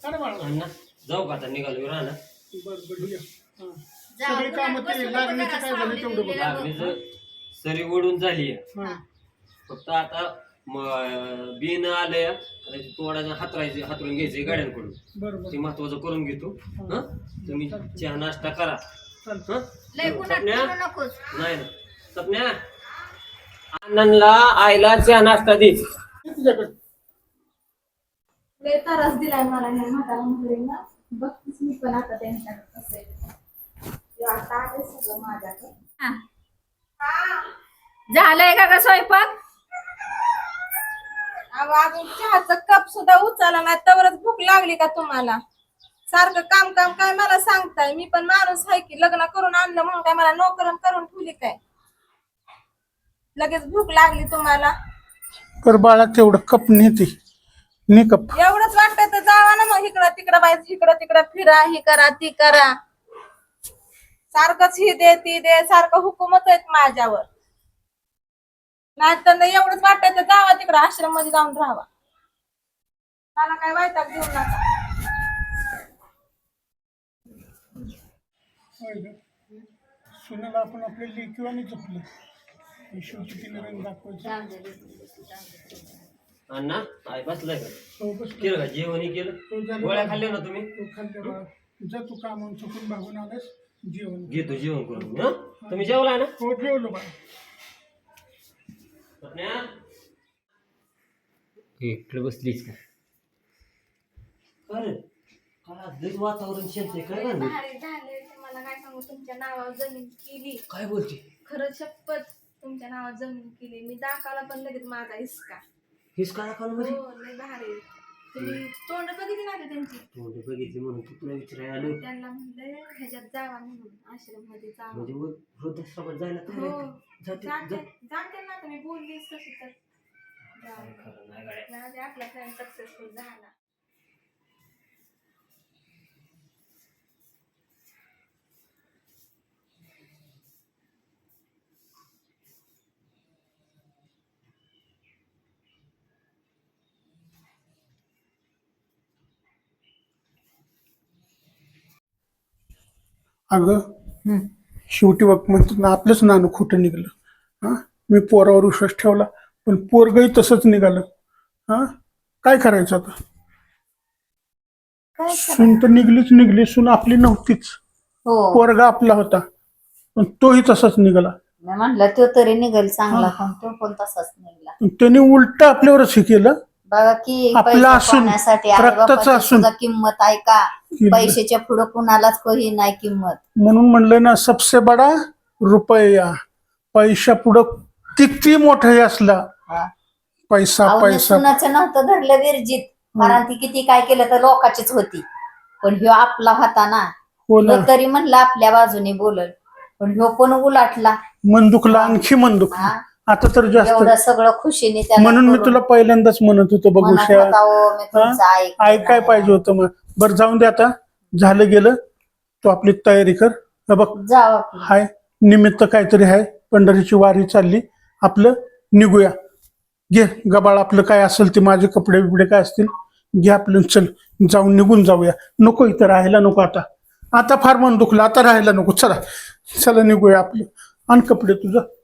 अरे बाळा अण्णा जाऊ का आता निघालो राहणार बरं. हा. सगळी कामं ते काय झालं तेवढं बघ. सरी ओढून झाली हा. फक्त आता म- बिन आलंय आता ते तोडायचं हातरायचे हातरून घ्यायचे गाड्यांकडून. ते महत्वाचं करून घेतो. हं? तुम्ही चहा नाश्ता करा. चालतं हं? लय पुन्हा सपन्या? करू नकोस. नाही ना. सपन्या? अण्णांना आईला चहा नाश्ता दे. तुझ्याकडे लय त्रास दिलाय मला ह्या म्हातारा मुलींना. बघतीस मी पण आता त्यांच्याकडे कसं आहे. ते. आता आले सगळं माझ्याकडे. हा. झालंय का ग स्वयंपाक? अहो, अजून चहाचा कप सुद्धा उचलला नाही. तवरच भूक लागली का तुम्हाला? सारखं काम काम काय मला सांगताय? मी पण माणूस आहे की लग्न करून आणलं म्हणून काय मला नोकरण करून ठेवली काय? लगेच भूक लागली तुम्हाला. कर बाळा तेवढं कप नेते. ने कप एवढंच वाटतं तर जावा ना मग इकडं तिकडं बाई इकडं तिकडं फिरा ही करा ती करा. सारखंच ही दे ती दे सारखं हुकूमत आहेत माझ्यावर. नाही तर नाही एवढंच वाटतं तर जावा तिकडं आश्रममध्ये जाऊन राहावा. मला काय वैताग देऊ नका. सुनेला आपण आपल्या लेकीवानी जपलं. शेवटी तिने रंग दाखवायचा. अण्णा आई बसलाय का? हो बस केलं का? जेवणी केलं? हो. गोळ्या खाल्ल्या ना तुम्ही? तू खाल्ल्या बाळा जा तू कामावून चुकून भागून आलास जेवण घेतो जेवण करून. हं? तुम्ही जेवलाय ना? हो जेवलो सपन्या इकडे बसलीच का? अरे काय लयच वातावरण शांत काय तुम्हाला काय सांगू तुमच्या नावावर जमीन केली. काय बोलते? खरं शपथ तुमच्या नावावर जमीन केली. मी दाखवला पण लगेच माझा हिसका म्हणजे हो लय भारी तुम्ही तोंड बघितली ना त्यांची? तोंड बघितली म्हणून तू तुला विचारायला आलो. त्यांना म्हणलं ह्याच्यात जावा म्हणून आश्रममध्ये जावा. म्हणजे वृद्धाश्रमात जायला हो? जाते जाते जा- जाते ना तुम्ही बोललीस तशी तर. जाऊ दे, आपला प्लॅन सक्सेसफुल झाला. अगं शेवटी बघ म्हणतात ना आपलंच नाणं खोटं निघालं. हा? मी पोरावर विश्वास ठेवला पण पोरगही तसंच निघालं. हा? काय करायचं आता? काय सून तर निघलीच निघली सून आपली नव्हतीच. हो. पोरगा आपला होता पण तोही तसाच निघाला. मी म्हणलं तो तरी निघेल चांगला पण तो पण तसाच निघला. पण त्याने उलट आपल्यावरच हे केलं. बघा की आपला पैसा असून, पाहण्यासाठी रक्ताचं आई-बापाची असून. सुद्धा किंमत आहे का. पैशाच्या पुढं कुणालाच काही नाही किंमत. म्हणून म्हणलं ना सबसे बडा रुपया. पैशा पुढं किती मोठाही असला. हा. पैसा अहो, पैसा. सुनाचं नव्हतं धरलं विरजित. कारण ती किती काय केलं तर लोकाचीच होती. पण ह्यो आपला होता ना. हो ना. ह्यो तरी म्हणला आपल्या बाजूने बोलल. पण ह्यो पण उलाटला? मन दुखला आणखी मन दुखलं हा. आता तर जास्त सगळं खुशीने त्याला म्हणून मी करून तुला पहिल्यांदाच म्हणत होतो म्हणत बघूशा होता, "ओ, मी तुमचं ऐकलं ऐक काय नाही." पाहिजे होतं मग. बरं जाऊन दे आता. झालं गेलं. तू आपली तयारी कर. हे बघ. जावं. हाय. निमित्त काहीतरी आहे पंढरीची वारी चालली. आपलं निघूया. घे. गबाळ आपलं काय असेल ते माझे कपडे बिपडे काय असतील घे आपलं. चल. जाऊन निघून जाऊया. नको इथं राहायला नको आता. आता फार मन दुखलं. आता राहायला नको. चला. चला निघूया आपलं. आण कपडे तुझं.